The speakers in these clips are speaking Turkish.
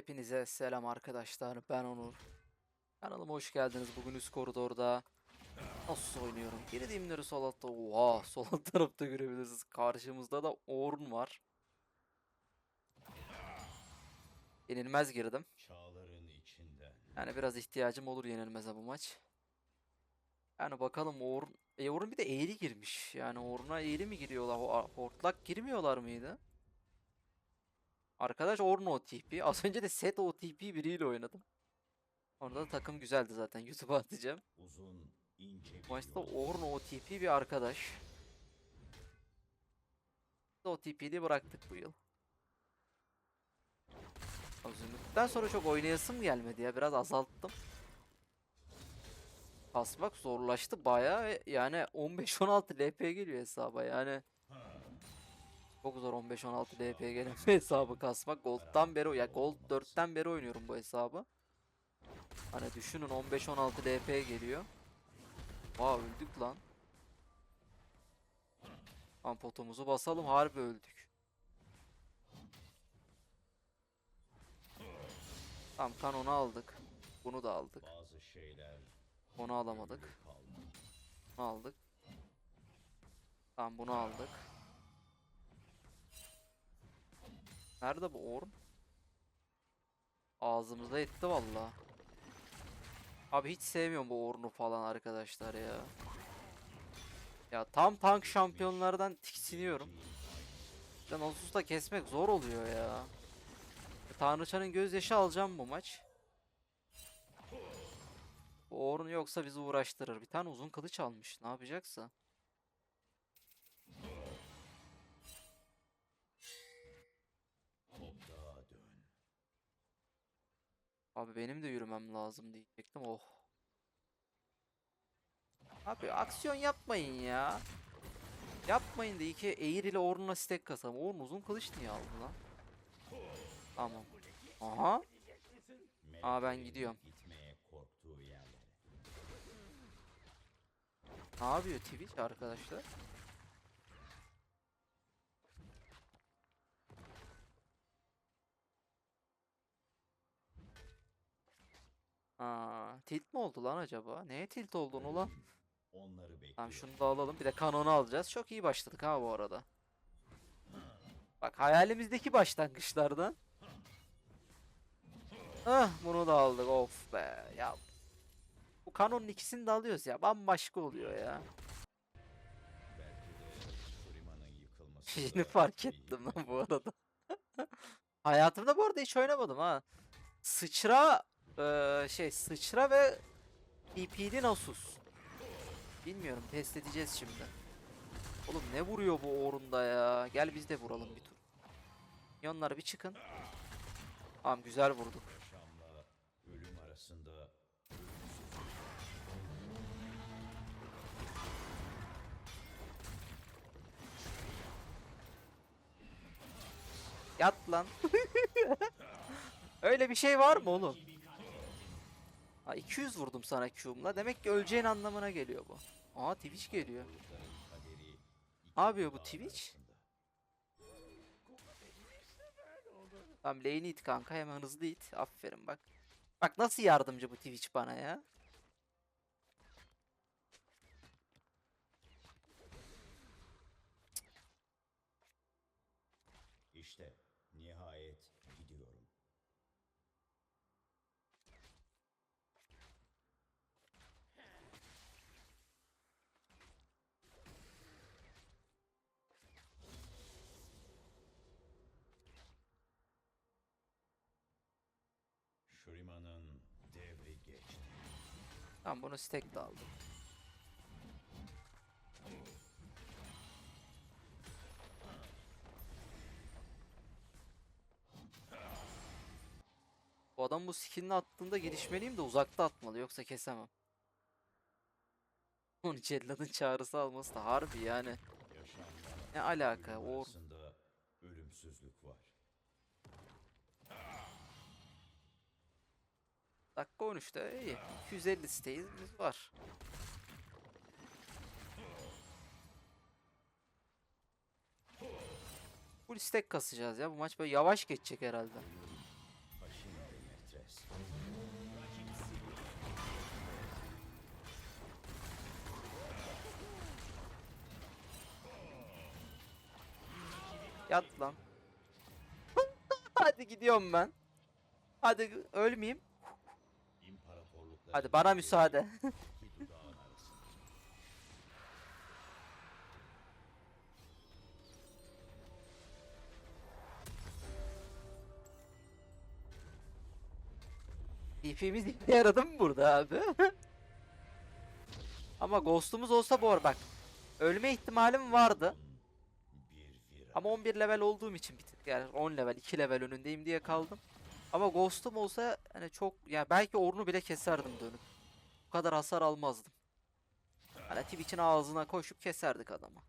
Hepinize selam arkadaşlar. Ben Onur. Kanalıma hoş geldiniz. Bugün üst koridorda nasıl oynuyorum? Girdiğimleri sol altta. Oha! Sol alt tarafta görebilirsiniz. Karşımızda da Orun var. Yenilmez girdim. Çağların içinden Yani biraz ihtiyacım olur yenilmeze bu maç. Yani bakalım Orun... E Orun bir de eğri girmiş. Yani Orun'a eğri mi giriyorlar? Hortlak girmiyorlar mıydı? Arkadaş Orun OTP. Az önce de set OTP biriyle oynadım. Orada da takım güzeldi zaten. YouTube'a atacağım. uzun ince maçta. Orun OTP bir arkadaş. OTP'yi bıraktık bu yıl. Zümrüt'ten sonra çok oynayasım gelmedi ya. Biraz azalttım. Kasmak zorlaştı bayağı. Yani 15-16 LP geliyor hesaba yani. Çok zor 15-16 LP gelen bir hesabı kasmak. Gold'dan beri ya Gold 4'ten beri oynuyorum bu hesabı. Hani düşünün 15-16 LP geliyor. Aa öldük lan. Lan potumuzu basalım harbi öldük. Tamam kanonu aldık. Bunu da aldık. Onu alamadık. aldık. Tamam bunu aldık. Nerede bu Orn? Ağzımızda etti valla. Abi hiç sevmiyorum bu Orn'u falan arkadaşlar ya. Ya tam tank şampiyonlardan tiksiniyorum. Lan da kesmek zor oluyor ya. Tanrıçanın gözyaşı alacağım bu maç. Bu Orun yoksa bizi uğraştırır. Bir tane uzun kılıç almış. Ne yapacaksa. Abi benim de yürümem lazım diyecektim. Oh. Abi aksiyon yapmayın ya. Yapmayın da iki Eğir ile Orun'la stack kasalım. Orun uzun kılıç niye aldı lan? Tamam. Aha. Aa, ben gidiyorum. Ne yapıyor Twitch arkadaşlar? Aa, tilt mi oldu lan acaba? Neye tilt oldun ulan? Onları bekliyor. Tamam şunu da alalım. Bir de kanonu alacağız. Çok iyi başladık ha bu arada. Bak hayalimizdeki başlangıçlardan. Ah bunu da aldık. Of be. Ya bu kanonun ikisini de alıyoruz ya. Bambaşka oluyor ya. Yeni fark ettim lan bu arada. Hayatımda bu arada hiç oynamadım ha. Sıçra eee, şey sıçra ve TP'li Nasus. Bilmiyorum test edeceğiz şimdi. Oğlum ne vuruyor bu Orunda ya? Gel biz de vuralım bir tur. Minyonlar bir çıkın. Tamam güzel vurduk. Ölüm arasında Yat lan. Öyle bir şey var mı oğlum? Ha 200 vurdum sana Q'umla. Demek ki öleceğin anlamına geliyor bu. Aa Twitch geliyor. yapıyor bu Twitch? Tamam lane'i it kanka hemen hızlı it. Aferin bak. Bak nasıl yardımcı bu Twitch bana ya. İşte nihayet gidiyorum. Shuriman'ın devri geçti. Tamam bunu stack de aldım. Bu adam bu skillini attığında gelişmeliyim de uzakta atmalı yoksa kesemem. Onun Cellad'ın çağrısı alması da harbi yani. Ne alaka? O ölümsüzlük var. Dakika 13'te iyi. 250 siteyiz var. Full stack kasacağız ya. Bu maç böyle yavaş geçecek herhalde. Yat lan. Hadi gidiyorum ben. Hadi ölmeyeyim. Hadi bana müsaade. TP'miz işe yaradı mı burada abi? Ama Ghost'umuz olsa bu arada bak. Ölme ihtimalim vardı. Ama 11 level olduğum için bir tık yani 10 level 2 level önündeyim diye kaldım. Ama Ghost'um olsa hani çok ya belki Ornn'u bile keserdim dönüp. Bu kadar hasar almazdım. Hani Twitch'in ağzına koşup keserdik adamı.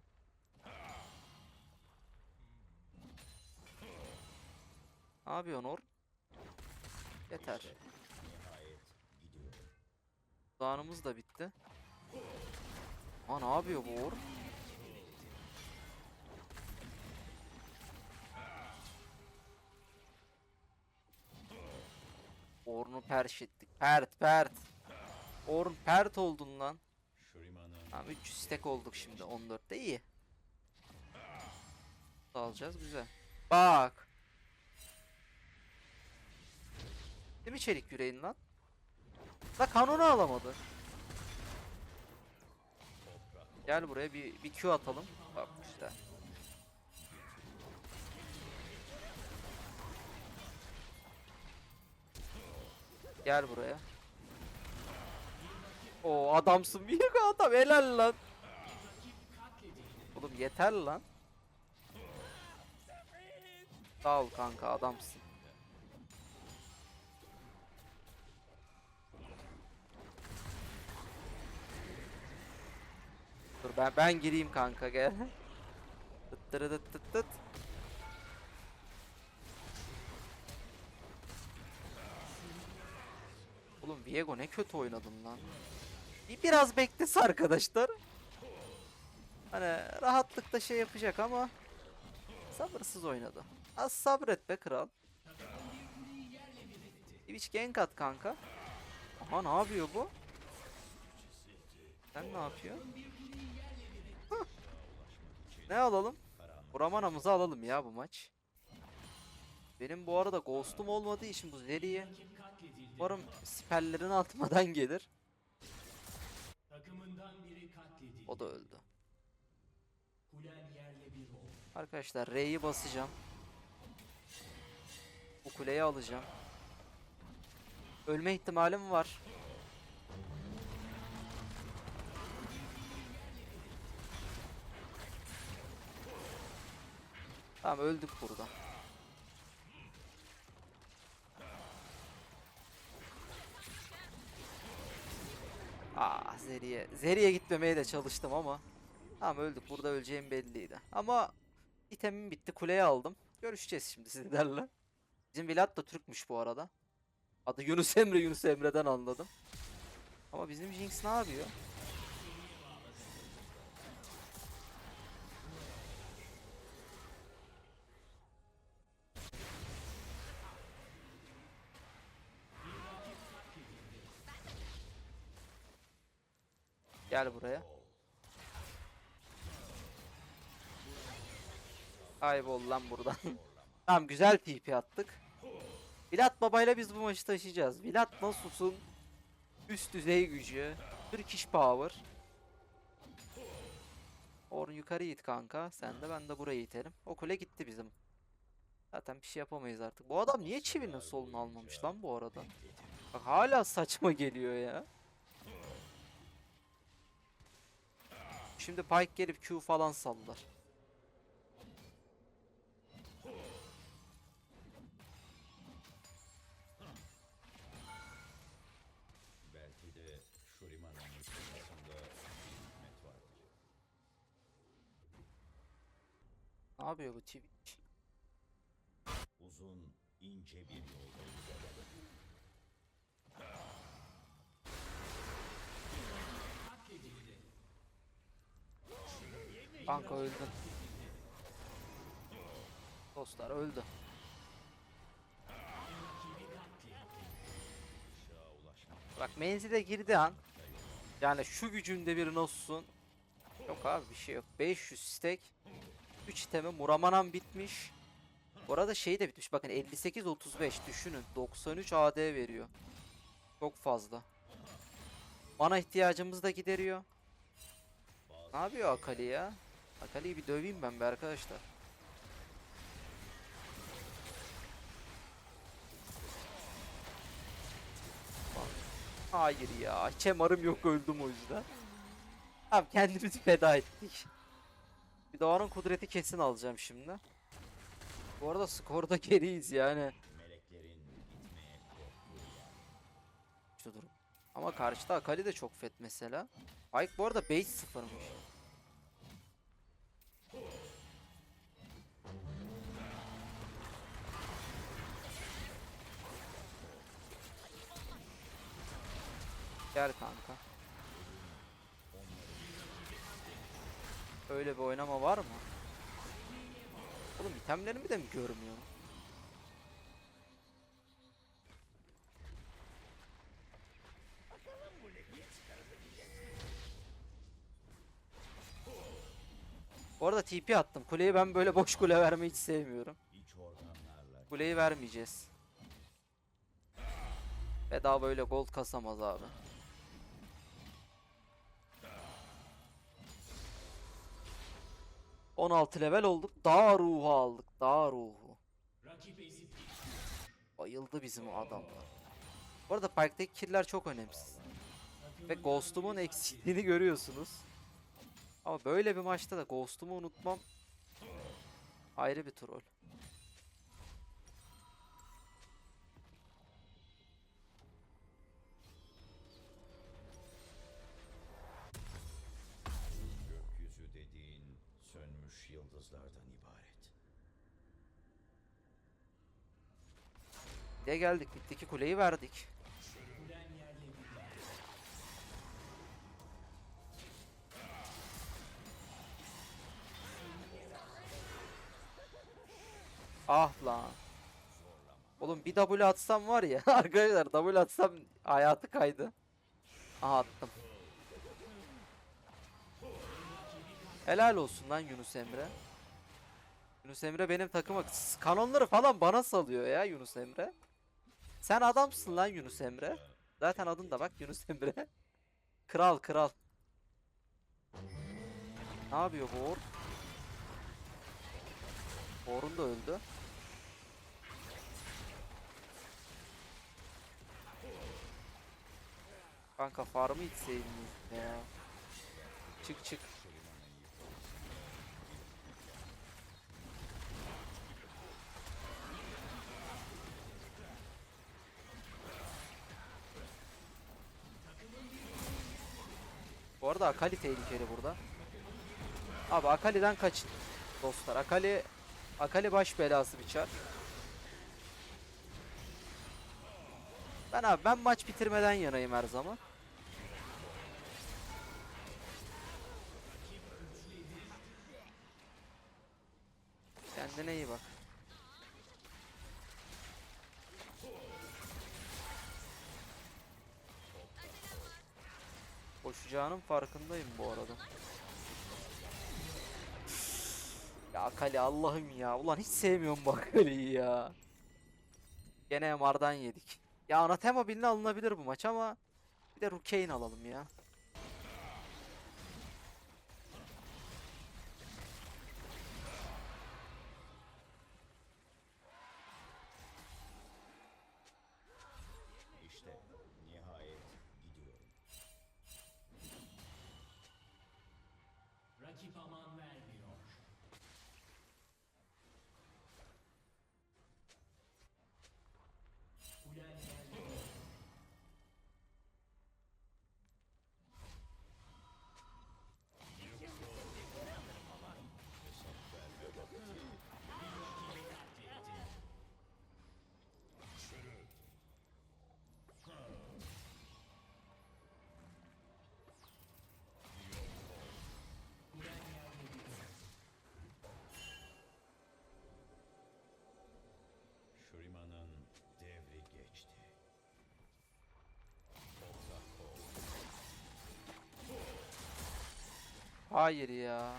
Ne yapıyorsun Ornn? Yeter. Dağınımız da bitti. Aa ne yapıyor bu Ornn? Ornn'u perş ettik. Pert pert. Ornn pert oldun lan. Tamam 300 stack olduk şimdi 14'te iyi. Alacağız güzel. Bak. Değil mi çelik yüreğin lan? La kanonu alamadı. Gel buraya bir, bir Q atalım. Bak işte. Gel buraya. O adamsın bir adam helal lan. Oğlum yeter lan. Sağ ol kanka adamsın. Dur ben ben gireyim kanka gel. Tıt tıt tıt tıt. Oğlum Viego ne kötü oynadın lan. Bir biraz beklese arkadaşlar. Hani rahatlıkla şey yapacak ama sabırsız oynadı. Az sabret be kral. Twitch gank at kanka. Aha ne yapıyor bu? Sen ne yapıyorsun? Ne alalım? Buramana'mızı alalım ya bu maç. Benim bu arada ghost'um olmadığı için bu Zeri'ye umarım spellerin atmadan gelir. O da öldü. Arkadaşlar R'yi basacağım. Bu kuleyi alacağım. Ölme ihtimalim var. Tamam öldük burada. Ah Zeri'ye. Zeri'ye gitmemeye de çalıştım ama. Tamam öldük. Burada öleceğim belliydi. Ama itemim bitti. Kuleyi aldım. Görüşeceğiz şimdi sizlerle. Bizim Vlad da Türkmüş bu arada. Adı Yunus Emre. Yunus Emre'den anladım. Ama bizim Jinx ne yapıyor? Gel buraya. Kaybol lan buradan. tamam güzel TP attık. Vilat babayla biz bu maçı taşıyacağız. Vilat Nasus'un üst düzey gücü. Turkish Power. Orun yukarı it kanka. Sen de ben de burayı iterim. O kule gitti bizim. Zaten bir şey yapamayız artık. Bu adam niye çivinin solunu almamış lan bu arada? Bak hala saçma geliyor ya. Şimdi Pike gelip Q falan sallar. belki de Shuriman'ın arkasında bir hikmet vardır. Ne yapıyor bu Twitch? Uzun, ince bir yolda ilerledim. Kanka öldün. Dostlar öldü. Bak menzile girdi an. Yani şu gücünde bir Nosus'un. Yok abi bir şey yok. 500 stack. 3 itemi. Muramanan bitmiş. Bu arada şey de bitmiş. Bakın 58-35 düşünün. 93 AD veriyor. Çok fazla. Mana ihtiyacımızı da gideriyor. Ne yapıyor Akali ya? Akali'yi bir döveyim ben be arkadaşlar. Hayır ya. Hiç yok öldüm o yüzden. Abi kendimizi feda ettik. Bir onun kudreti kesin alacağım şimdi. Bu arada skorda geriyiz yani. Şu durum. Ama karşıda Akali de çok fet mesela. Ike bu arada base sıfırmış. Gel kanka. Öyle bir oynama var mı? Oğlum itemlerimi de mi görmüyor? Bu arada TP attım. Kuleyi ben böyle boş kule vermeyi hiç sevmiyorum. Kuleyi vermeyeceğiz. Bedava böyle gold kasamaz abi. ...16 level olduk. Dağ ruhu aldık. Dağ ruhu. Bayıldı bizim adamlar. Bu arada parktaki killer çok önemsiz. Ve Ghost'umun eksikliğini görüyorsunuz. Ama böyle bir maçta da Ghost'umu unutmam... ...ayrı bir troll. De geldik. Bitteki kuleyi verdik. Ah lan. Oğlum bir W atsam var ya arkadaşlar W atsam hayatı kaydı. Aha attım. Helal olsun lan Yunus Emre. Yunus Emre benim takıma kanonları falan bana salıyor ya Yunus Emre. Sen adamsın lan Yunus Emre. Zaten adın da bak Yunus Emre. Kral kral. Ne yapıyor bu Orn? Orn da öldü. Kanka farmı içseydiniz ya. Çık çık. Bu arada Akali tehlikeli burada. Abi Akali'den kaçın dostlar. Akali Akali baş belası bir çar. Ben abi ben maç bitirmeden yanayım her zaman. Kendine iyi bak. Koşacağının farkındayım bu arada. Ya Akali Allah'ım ya. Ulan hiç sevmiyorum bu Akali'yi ya. Gene MR'dan yedik. Ya Anatema biline alınabilir bu maç ama bir de Rukain alalım ya. Hayır ya.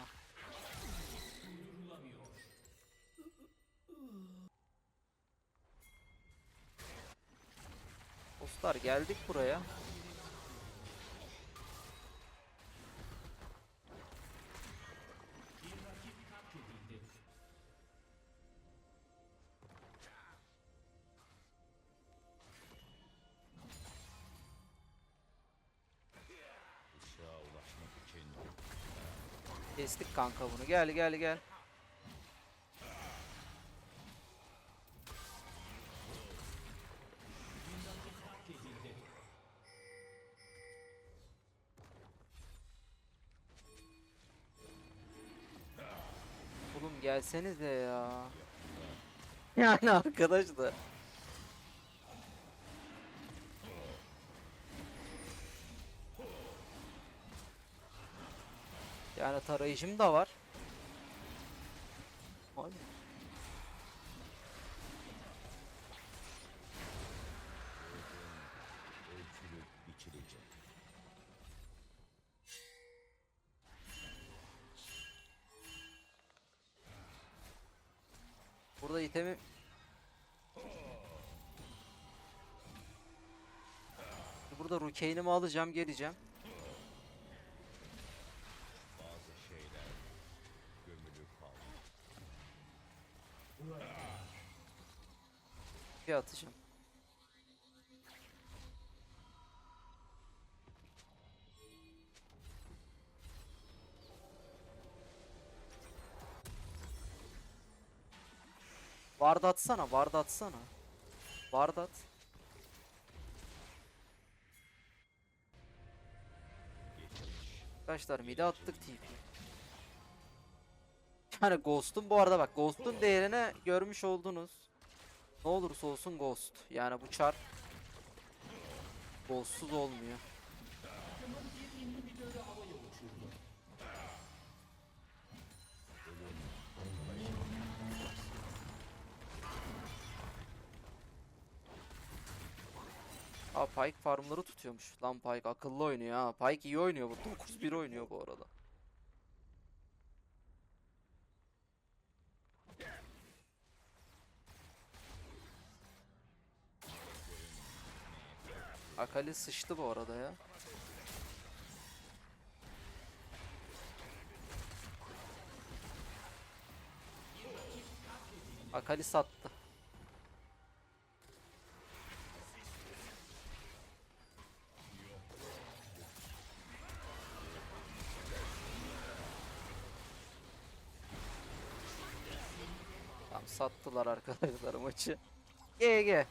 Dostlar geldik buraya. Kestik kanka bunu. Gel gel gel. Oğlum gelsenize ya. Yani arkadaşlar. Yani tarayıcım da var. Abi. Burada itemi Burada Rukane'imi alacağım, geleceğim. Bir atacağım. Vard atsana, Vard atsana. Vard at. Arkadaşlar mide attık TP. Yani Ghost'un bu arada bak Ghost'un değerini görmüş oldunuz. Ne olursa olsun Ghost. Yani bu çar Ghost'suz olmuyor. Aa Pyke farmları tutuyormuş. Lan Pyke akıllı oynuyor ha. Pyke iyi oynuyor bu. 9-1 oynuyor bu arada. Akali sıçtı bu arada ya. Akali sattı. Tam sattılar arkadaşlar maçı. GG.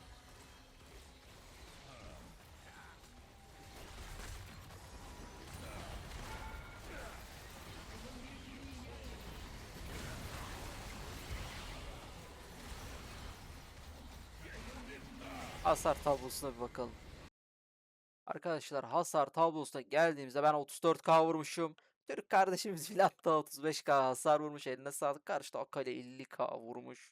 Hasar tablosuna bir bakalım. Arkadaşlar hasar tablosuna geldiğimizde ben 34k vurmuşum. Türk kardeşimiz Vlad da 35k hasar vurmuş. Eline sağlık. Karşıda Akali 50k vurmuş.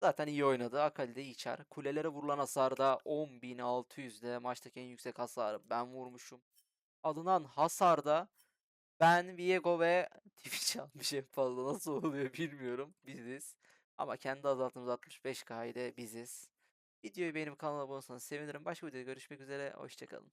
Zaten iyi oynadı. Akali de iyi çar. Kulelere vurulan hasar da 10.600'de. Maçtaki en yüksek hasarı ben vurmuşum. Alınan hasarda ben, Viego ve Twitch almış en fazla. Nasıl oluyor bilmiyorum. Biziz. Ama kendi azalttığımız 65k'yı da biziz. Videoyu beğenip kanala abone olursanız sevinirim. Başka videoda görüşmek üzere. Hoşçakalın.